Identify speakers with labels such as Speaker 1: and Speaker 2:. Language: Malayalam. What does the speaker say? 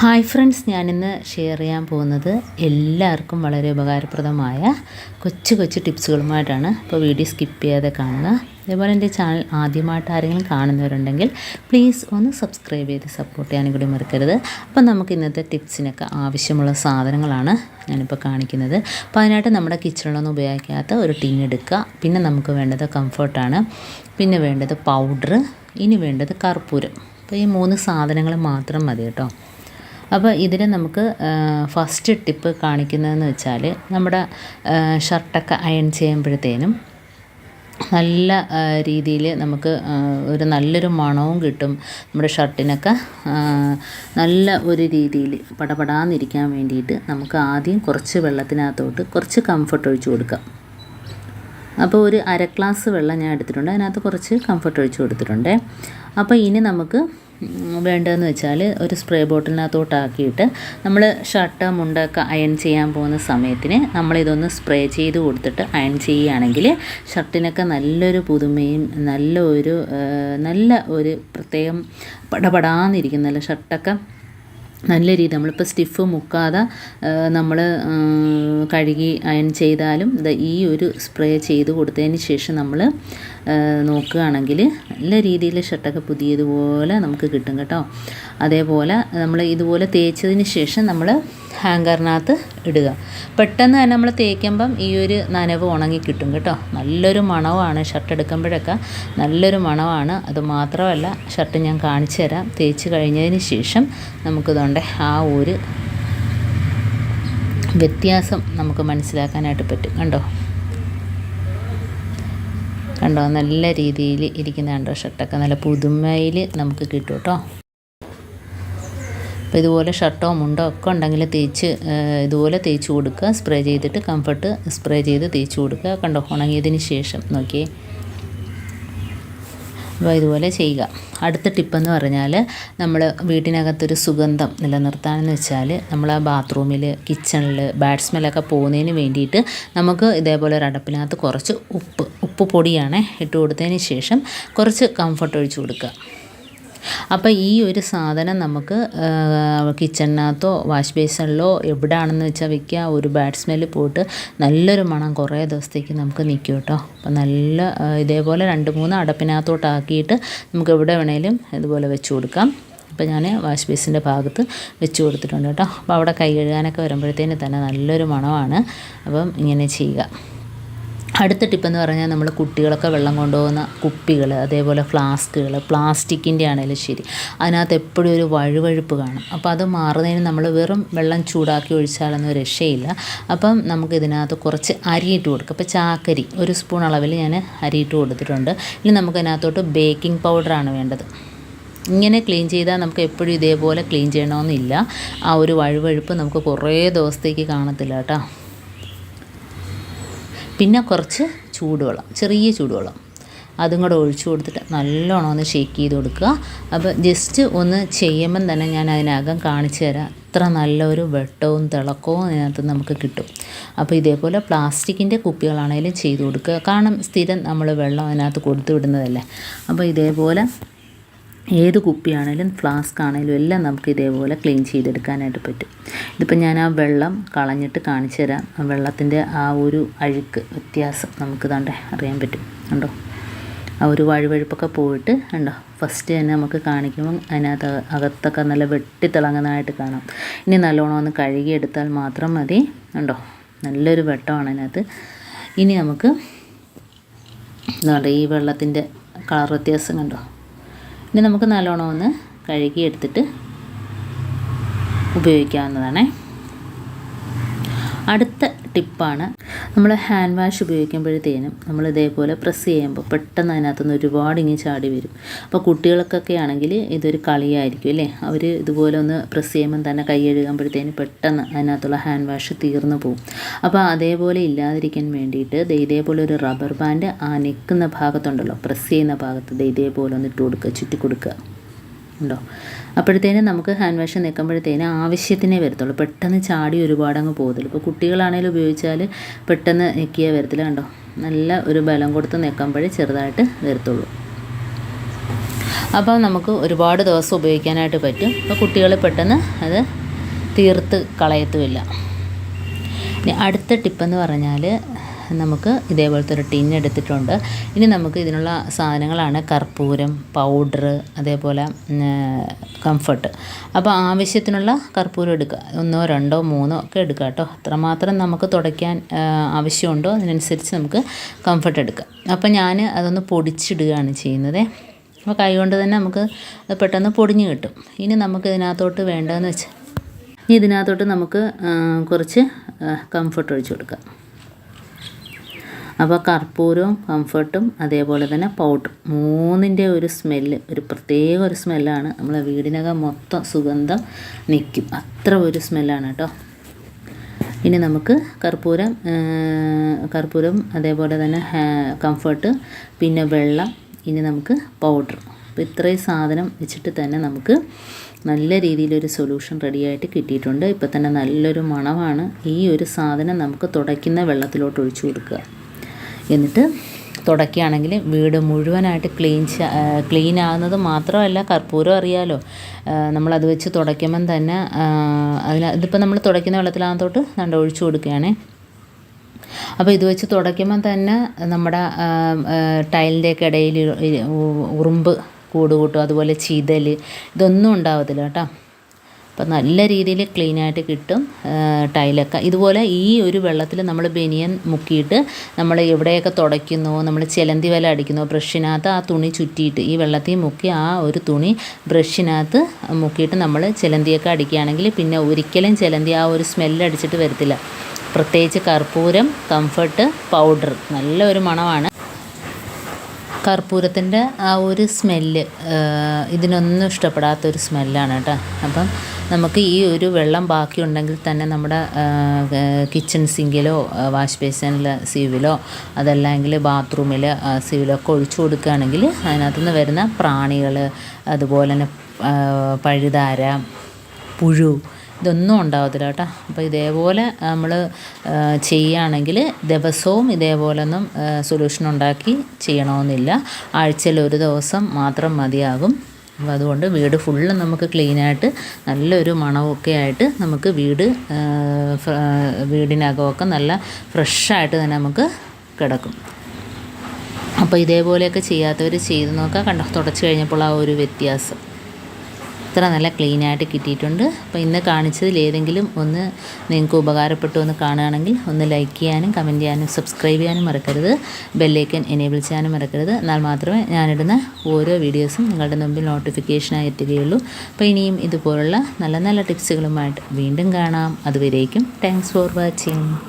Speaker 1: ഹായ് ഫ്രണ്ട്സ് ഞാനിന്ന് ഷെയർ ചെയ്യാൻ പോകുന്നത് എല്ലാവർക്കും വളരെ ഉപകാരപ്രദമായ കൊച്ചു കൊച്ചു ടിപ്സുകളുമായിട്ടാണ് അപ്പോൾ വീഡിയോ സ്കിപ്പ് ചെയ്യാതെ കാണുക അതേപോലെ എന്റെ ചാനൽ ആദ്യമായിട്ട് ആരെങ്കിലും കാണുന്നവരുണ്ടെങ്കിൽ പ്ലീസ് ഒന്ന് സബ്സ്ക്രൈബ് ചെയ്ത് സപ്പോർട്ട് ചെയ്യാനും കൂടി മറക്കരുത്. അപ്പോൾ നമുക്ക് ഇന്നത്തെ ടിപ്സിനൊക്കെ ആവശ്യമുള്ള സാധനങ്ങളാണ് ഞാനിപ്പോൾ കാണിക്കുന്നത്. അപ്പോൾ അതിനായിട്ട് നമ്മുടെ കിച്ചണിലൊന്നും ഉപയോഗിക്കാത്ത ഒരു ടിൻ എടുക്കുക. പിന്നെ നമുക്ക് വേണ്ടത് കംഫർട്ടാണ് പിന്നെ വേണ്ടത് പൗഡർ ഇനി വേണ്ടത് കർപ്പൂരം. അപ്പോൾ ഈ മൂന്ന് സാധനങ്ങൾ മാത്രം മതി കേട്ടോ. അപ്പോൾ ഇതിൽ നമുക്ക് ഫസ്റ്റ് ടിപ്പ് കാണിക്കുന്നതെന്ന് വെച്ചാൽ നമ്മുടെ ഷർട്ടൊക്കെ അയൺ ചെയ്യുമ്പോഴത്തേനും നല്ല രീതിയിൽ നമുക്ക് ഒരു നല്ലൊരു മണവും കിട്ടും നമ്മുടെ ഷർട്ടിനൊക്കെ. നല്ല ഒരു രീതിയിൽ പടപടാന്നിരിക്കാൻ വേണ്ടിയിട്ട് നമുക്ക് ആദ്യം കുറച്ച് വെള്ളത്തിനകത്തോട്ട് കുറച്ച് കംഫർട്ട് ഒഴിച്ച് കൊടുക്കാം. അപ്പോൾ ഒരു അര ഗ്ലാസ് വെള്ളം ഞാൻ എടുത്തിട്ടുണ്ട്. അതിനകത്ത് കുറച്ച് കംഫർട്ട് ഒഴിച്ച് കൊടുത്തിട്ടുണ്ട്. അപ്പോൾ ഇനി നമുക്ക് വേണ്ടതെന്ന് വെച്ചാൽ ഒരു സ്പ്രേ ബോട്ടിലിനകത്തോട്ടാക്കിയിട്ട് നമ്മൾ ഷർട്ട് മുണ്ടൊക്കെ അയൺ ചെയ്യാൻ പോകുന്ന സമയത്തിന് നമ്മളിതൊന്ന് സ്പ്രേ ചെയ്ത് കൊടുത്തിട്ട് അയൺ ചെയ്യുകയാണെങ്കിൽ ഷർട്ടിനൊക്കെ നല്ലൊരു പുതുമയും നല്ല ഒരു നല്ല ഒരു പ്രത്യേകം പടപടാന്നിരിക്കും ഷർട്ടൊക്കെ നല്ല രീതി. നമ്മളിപ്പോൾ സ്റ്റിഫ് മുക്കാതെ നമ്മൾ കഴുകി അയൺ ചെയ്താലും ഈ ഒരു സ്പ്രേ ചെയ്ത് കൊടുത്തതിന് ശേഷം നമ്മൾ നോക്കുകയാണെങ്കിൽ നല്ല രീതിയിൽ ഷർട്ടൊക്കെ പുതിയതുപോലെ നമുക്ക് കിട്ടും കേട്ടോ. അതേപോലെ നമ്മൾ ഇതുപോലെ തേച്ചതിന് ശേഷം നമ്മൾ ഹാങ്കറിനകത്ത് ഇടുക. പെട്ടെന്ന് തന്നെ നമ്മൾ തേക്കുമ്പം ഈ ഒരു നനവ് ഉണങ്ങി കിട്ടും കേട്ടോ. നല്ലൊരു മണമാണ് ഷർട്ട് എടുക്കുമ്പോഴൊക്കെ. നല്ലൊരു മണമാണ് അത് മാത്രമല്ല ഷർട്ട് ഞാൻ കാണിച്ചു തരാം. തേച്ച് കഴിഞ്ഞതിന് ശേഷം നമുക്കിതുകൊണ്ട് ആ ഒരു വ്യത്യാസം നമുക്ക് മനസ്സിലാക്കാനായിട്ട് പറ്റും. കണ്ടോ? കണ്ടോ? നല്ല രീതിയിൽ ഇരിക്കുന്ന കണ്ടോ ഷർട്ടൊക്കെ? നല്ല പുതുമയിൽ നമുക്ക് കിട്ടും കേട്ടോ. അപ്പോൾ ഇതുപോലെ ഷർട്ടോ മുണ്ടോ ഒക്കെ ഉണ്ടെങ്കിൽ തേച്ച് ഇതുപോലെ തേച്ച് കൊടുക്കുക. സ്പ്രേ ചെയ്തിട്ട് കംഫർട്ട് സ്പ്രേ ചെയ്ത് തേച്ച് കൊടുക്കുക. കണ്ടോ ഉണങ്ങിയതിന് ശേഷം. നോക്കിയേ. അപ്പോൾ ഇതുപോലെ ചെയ്യുക. അടുത്ത ടിപ്പെന്ന് പറഞ്ഞാൽ നമ്മൾ വീട്ടിനകത്തൊരു സുഗന്ധം നിലനിർത്താനെന്ന് വെച്ചാൽ നമ്മൾ ആ ബാത്റൂമിൽ കിച്ചണിൽ ബാഡ് സ്മെല്ലൊക്കെ പോകുന്നതിന് വേണ്ടിയിട്ട് നമുക്ക് ഇതേപോലെ ഒരു അടപ്പിനകത്ത് കുറച്ച് ഉപ്പ് ഉപ്പ് പൊടിയാണ് ഇട്ട് കൊടുത്തതിന് ശേഷം കുറച്ച് കംഫർട്ട് ഒഴിച്ച് കൊടുക്കുക. അപ്പോൾ ഈ ഒരു സാധനം നമുക്ക് കിച്ചണിനകത്തോ വാഷ് ബേസണിലോ എവിടെയാണെന്ന് വെച്ചാൽ വയ്ക്കുക ഒരു ബാഡ് സ്മെല്ല് പോയിട്ട് നല്ലൊരു മണം കുറേ ദിവസത്തേക്ക് നമുക്ക് നിൽക്കും കേട്ടോ. അപ്പോൾ നല്ല ഇതേപോലെ രണ്ട് മൂന്ന് അടപ്പിനകത്തോട്ടാക്കിയിട്ട് നമുക്ക് എവിടെ വേണേലും ഇതുപോലെ വെച്ച് കൊടുക്കാം. അപ്പോൾ ഞാൻ വാഷ് ബേസിന്റെ ഭാഗത്ത് വെച്ച് കൊടുത്തിട്ടുണ്ട് കേട്ടോ. അപ്പോൾ അവിടെ കൈ കഴുകാനൊക്കെ വരുമ്പോഴത്തേന് തന്നെ നല്ലൊരു മണമാണ്. അപ്പം ഇങ്ങനെ ചെയ്യുക. അടുത്ത ടിപ്പെന്ന് പറഞ്ഞാൽ നമ്മൾ കുട്ടികളൊക്കെ വെള്ളം കൊണ്ടുപോകുന്ന കുപ്പികൾ അതേപോലെ ഫ്ലാസ്കുകൾ പ്ലാസ്റ്റിക്കിന്റെ ആണെങ്കിലും ശരി. അതിനകത്ത് എപ്പോഴും ഒരു വഴുവഴുപ്പ് കാണും. അപ്പോൾ അത് മാറുന്നതിന് നമ്മൾ വെറും വെള്ളം ചൂടാക്കി ഒഴിച്ചാലൊന്നും രക്ഷയില്ല. അപ്പം നമുക്ക് ഇതിനകത്ത് കുറച്ച് അരിയിട്ട് കൊടുക്കും. അപ്പോൾ ചാക്കരി ഒരു സ്പൂൺ അളവിൽ ഞാൻ അരിയിട്ട് കൊടുത്തിട്ടുണ്ട്. ഇനി നമുക്ക് അതിനകത്തോട്ട് ബേക്കിംഗ് പൗഡറാണ് വേണ്ടത്. ഇങ്ങനെ ക്ലീൻ ചെയ്താൽ നമുക്ക് എപ്പോഴും ഇതേപോലെ ക്ലീൻ ചെയ്യണമെന്നില്ല. ആ ഒരു വഴുവഴുപ്പ് നമുക്ക് കുറേ ദിവസത്തേക്ക് കാണത്തില്ല കേട്ടോ. പിന്നെ കുറച്ച് ചൂടുവെള്ളം ചെറിയ ചൂടുവെള്ളം. അതും കൂടെ ഒഴിച്ചു കൊടുത്തിട്ട് നല്ലോണം ഒന്ന് ഷേക്ക് ചെയ്ത് കൊടുക്കുക. അപ്പോൾ ജസ്റ്റ് ഒന്ന് ചെയ്യുമ്പം തന്നെ ഞാൻ അതിനകം കാണിച്ചു തരാം. അത്ര നല്ലൊരു വെട്ടവും തിളക്കവും അതിനകത്ത് നമുക്ക് കിട്ടും. അപ്പോൾ ഇതേപോലെ പ്ലാസ്റ്റിക്കിന്റെ കുപ്പികളാണെങ്കിലും ചെയ്ത് കൊടുക്കുക. കാരണം സ്ഥിരം നമ്മൾ വെള്ളം അതിനകത്ത് കൊടുത്തു വിടുന്നതല്ലേ. അപ്പോൾ ഇതേപോലെ ഏത് കുപ്പിയാണേലും ഫ്ലാസ്ക് ആണേലും എല്ലാം നമുക്ക് ഇതേപോലെ ക്ലീൻ ചെയ്തെടുക്കാനായിട്ട് പറ്റും. ഇതിപ്പോൾ ഞാൻ ആ വെള്ളം കളഞ്ഞിട്ട് കാണിച്ചു തരാം ആ വെള്ളത്തിന്റെ ആ ഒരു അഴുക്ക് വ്യത്യാസം നമുക്ക് തണ്ടേ അറിയാൻ പറ്റും. കണ്ടോ? ആ ഒരു വഴുവഴുപ്പൊക്കെ പോയിട്ട് ഉണ്ടോ ഫസ്റ്റ് തന്നെ നമുക്ക് കാണിക്കുമ്പം അതിനകത്ത് അകത്തൊക്കെ നല്ല വെട്ടിത്തിളങ്ങുന്നതായിട്ട് കാണാം. ഇനി നല്ലോണം ഒന്ന് കഴുകിയെടുത്താൽ മാത്രം മതി. ഉണ്ടോ നല്ലൊരു വെട്ടമാണ് അതിനകത്ത്. ഇനി നമുക്ക് എന്താ ഈ വെള്ളത്തിന്റെ കളർ വ്യത്യാസം കണ്ടോ? ഇനി നമുക്ക് നല്ലോണം ഒന്ന് കഴുകി എടുത്തിട്ട് ഉപയോഗിക്കാവുന്നതാണ്. അടുത്ത ടിപ്പാണ് നമ്മൾ ഹാൻഡ് വാഷ് ഉപയോഗിക്കുമ്പോഴത്തേനും നമ്മൾ ഇതേപോലെ പ്രസ് ചെയ്യുമ്പോൾ പെട്ടെന്ന് അതിനകത്തുനിന്ന് ഒരുപാട് ഇങ്ങനെ ചാടി വരും. അപ്പോൾ കുട്ടികൾക്കൊക്കെ ആണെങ്കിൽ ഇതൊരു കളിയായിരിക്കും അല്ലേ? അവർ ഇതുപോലെ ഒന്ന് പ്രസ് ചെയ്യുമ്പം തന്നെ കൈ കഴുകുമ്പോഴത്തേനും പെട്ടെന്ന് അതിനകത്തുള്ള ഹാൻഡ് വാഷ് തീർന്നു പോകും. അപ്പോൾ അതേപോലെ ഇല്ലാതിരിക്കാൻ വേണ്ടിയിട്ട് ഇതേപോലെ ഒരു റബ്ബർ ബാൻഡ് ആ നിൽക്കുന്ന ഭാഗത്തുണ്ടല്ലോ പ്രസ് ചെയ്യുന്ന ഭാഗത്ത് ഇതേപോലെ ഒന്ന് ഇട്ട് കൊടുക്കുക ചുറ്റി കൊടുക്കുക. ഉണ്ടോ? അപ്പോഴത്തേനും നമുക്ക് ഹാൻഡ് വാഷ് നിൽക്കുമ്പോഴത്തേനും ആവശ്യത്തിനേ വരത്തുള്ളൂ. പെട്ടെന്ന് ചാടി ഒരുപാട് അങ്ങ് പോകത്തില്ല ഇപ്പോൾ കുട്ടികളാണെങ്കിലും ഉപയോഗിച്ചാൽ പെട്ടെന്ന് നിൽക്കിയേ വരത്തില്ല കണ്ടോ? നല്ല ഒരു ബലം കൊടുത്ത് നിൽക്കുമ്പോഴേ ചെറുതായിട്ട് വരത്തുള്ളൂ. അപ്പോൾ നമുക്ക് ഒരുപാട് ദിവസം ഉപയോഗിക്കാനായിട്ട് പറ്റും. അപ്പോൾ കുട്ടികൾ പെട്ടെന്ന് അത് തീർത്ത് കളയത്തുമില്ല. ഇനി അടുത്ത ടിപ്പെന്ന് പറഞ്ഞാൽ നമുക്ക് ഇതേപോലത്തെ ഒരു ടിൻ എടുത്തിട്ടുണ്ട്. ഇനി നമുക്ക് ഇതിനുള്ള സാധനങ്ങളാണ് കർപ്പൂരം പൗഡർ അതേപോലെ കംഫർട്ട്. അപ്പോൾ ആവശ്യത്തിനുള്ള കർപ്പൂരം എടുക്കുക. ഒന്നോ രണ്ടോ മൂന്നോ ഒക്കെ എടുക്കുക കേട്ടോ. അത്രമാത്രം നമുക്ക് തുടയ്ക്കാൻ ആവശ്യമുണ്ടോ? അതിനനുസരിച്ച് നമുക്ക് കംഫർട്ട് എടുക്കുക അപ്പോൾ ഞാൻ അതൊന്ന് പൊടിച്ചിടുകയാണ് ചെയ്യുന്നത്. അപ്പോൾ കൈകൊണ്ട് തന്നെ നമുക്ക് പെട്ടെന്ന് പൊടിഞ്ഞ് കിട്ടും. ഇനി നമുക്ക് ഇതിനകത്തോട്ട് വേണ്ടതെന്ന് വെച്ചാൽ ഇനി ഇതിനകത്തോട്ട് നമുക്ക് കുറച്ച് കംഫർട്ട് ഒഴിച്ചു കൊടുക്കാം. അപ്പോൾ കർപ്പൂരവും കംഫർട്ടും അതേപോലെ തന്നെ പൗഡർ മൂന്നിന്റെ ഒരു സ്മെല്ല് ഒരു പ്രത്യേക ഒരു സ്മെല്ലാണ് നമ്മളെ വീടിനകം മൊത്തം സുഗന്ധം നിൽക്കും അത്ര ഒരു സ്മെല്ലാണ് കേട്ടോ ഇനി നമുക്ക് കർപ്പൂരം കർപ്പൂരം അതേപോലെ തന്നെ കംഫർട്ട് പിന്നെ വെള്ളം ഇനി നമുക്ക് പൗഡർ അപ്പോൾ ഇത്രയും സാധനം വെച്ചിട്ട് തന്നെ നമുക്ക് നല്ല രീതിയിലൊരു സൊല്യൂഷൻ റെഡിയായിട്ട് കിട്ടിയിട്ടുണ്ട്. ഇപ്പോൾ തന്നെ നല്ലൊരു മണമാണ് ഈ ഒരു സാധനം നമുക്ക് തുടയ്ക്കുന്ന വെള്ളത്തിലോട്ട് ഒഴിച്ചു കൊടുക്കുക. എന്നിട്ട് തുടയ്ക്കുകയാണെങ്കിൽ വീട് മുഴുവനായിട്ട് ക്ലീൻ ക്ലീൻ ആകുന്നത് മാത്രമല്ല കർപ്പൂരം അറിയാലോ. നമ്മളത് വെച്ച് തുടയ്ക്കുമ്പം തന്നെ അതിന് ഇതിപ്പോൾ നമ്മൾ തുടയ്ക്കുന്ന വെള്ളത്തിലാകത്തോട്ട് ദണ്ട ഒഴിച്ചു കൊടുക്കുകയാണേ. അപ്പോൾ ഇത് വെച്ച് തുടയ്ക്കുമ്പം തന്നെ നമ്മുടെ ടൈലിന്റെയൊക്കെ ഇടയിൽ ഉറുമ്പ് കൂട് കൂട്ടും അതുപോലെ ചീതൽ ഇതൊന്നും ഉണ്ടാവത്തില്ല കേട്ടോ. അപ്പം നല്ല രീതിയിൽ ക്ലീനായിട്ട് കിട്ടും ടൈലൊക്കെ. ഇതുപോലെ ഈ ഒരു വെള്ളത്തിൽ നമ്മൾ ബനിയൻ മുക്കിയിട്ട് നമ്മൾ എവിടെയൊക്കെ തുടയ്ക്കുന്നോ നമ്മൾ ചിലന്തി വല അടിക്കുന്നോ ബ്രഷിനകത്ത് ആ തുണി ചുറ്റിയിട്ട് ഈ വെള്ളത്തിൽ മുക്കി ആ ഒരു തുണി ബ്രഷിനകത്ത് മുക്കിയിട്ട് നമ്മൾ ചിലന്തിയൊക്കെ അടിക്കുകയാണെങ്കിൽ പിന്നെ ഒരിക്കലും ചിലന്തി ആ ഒരു സ്മെല്ലടിച്ചിട്ട് വരത്തില്ല. പ്രത്യേകിച്ച് കർപ്പൂരം കംഫർട്ട് പൗഡർ നല്ലൊരു മണമാണ്. കർപ്പൂരത്തിന്റെ ആ ഒരു സ്മെല്ല് ഇതിനൊന്നും ഇഷ്ടപ്പെടാത്തൊരു സ്മെല്ലാണ് കേട്ടോ. അപ്പം നമുക്ക് ഈ ഒരു വെള്ളം ബാക്കിയുണ്ടെങ്കിൽ തന്നെ നമ്മുടെ കിച്ചൺ സിങ്കിലോ വാഷ് ബേസിനിലെ സീവിലോ അതല്ലെങ്കിൽ ബാത്റൂമിൽ സീവിലോ ഒക്കെ ഒഴിച്ചു കൊടുക്കുകയാണെങ്കിൽ അതിനകത്തുനിന്ന് വരുന്ന പ്രാണികൾ അതുപോലെ തന്നെ പഴുതാര പുഴു ഇതൊന്നും ഉണ്ടാവത്തില്ല കേട്ടോ. അപ്പോൾ ഇതേപോലെ നമ്മൾ ചെയ്യുകയാണെങ്കിൽ ദിവസവും ഇതേപോലെ ഒന്നും സൊല്യൂഷൻ ഉണ്ടാക്കി ചെയ്യണമെന്നില്ല. ആഴ്ചയിൽ ഒരു ദിവസം മാത്രം മതിയാകും. അപ്പോൾ അതുകൊണ്ട് വീട് ഫുള്ള് നമുക്ക് ക്ലീനായിട്ട് നല്ലൊരു മണമൊക്കെ ആയിട്ട് നമുക്ക് വീട് വീടിനകമൊക്കെ നല്ല ഫ്രഷായിട്ട് തന്നെ നമുക്ക് കിടക്കും. അപ്പോൾ ഇതേപോലെയൊക്കെ ചെയ്യാത്തവർ ചെയ്ത് നോക്കുക. കണ്ടോ? തുടച്ച് കഴിഞ്ഞപ്പോൾ ആ ഒരു വ്യത്യാസം. ഇത്ര നല്ല ക്ലീൻ ആയിട്ട് കിട്ടിയിട്ടുണ്ട്. അപ്പോൾ ഇന്ന് കാണിച്ചതിൽ ഏതെങ്കിലും ഒന്ന് നിങ്ങൾക്ക് ഉപകാരപ്പെട്ടു എന്ന് കാണുകയാണെങ്കിൽ ഒന്ന് ലൈക്ക് ചെയ്യാനും കമന്റ് ചെയ്യാനും സബ്സ്ക്രൈബ് ചെയ്യാനും മറക്കരുത്. ബെല്ലൈക്കൻ എനേബിൾ ചെയ്യാനും മറക്കരുത്. എന്നാൽ മാത്രമേ ഞാനിടുന്ന ഓരോ വീഡിയോസും നിങ്ങളുടെ മുമ്പിൽ നോട്ടിഫിക്കേഷനായി എത്തുകയുള്ളൂ. അപ്പോൾ ഇനിയും ഇതുപോലുള്ള നല്ല നല്ല ടിപ്സുകളുമായിട്ട് വീണ്ടും കാണാം. അതുവരേക്കും താങ്ക്സ് ഫോർ വാച്ചിങ്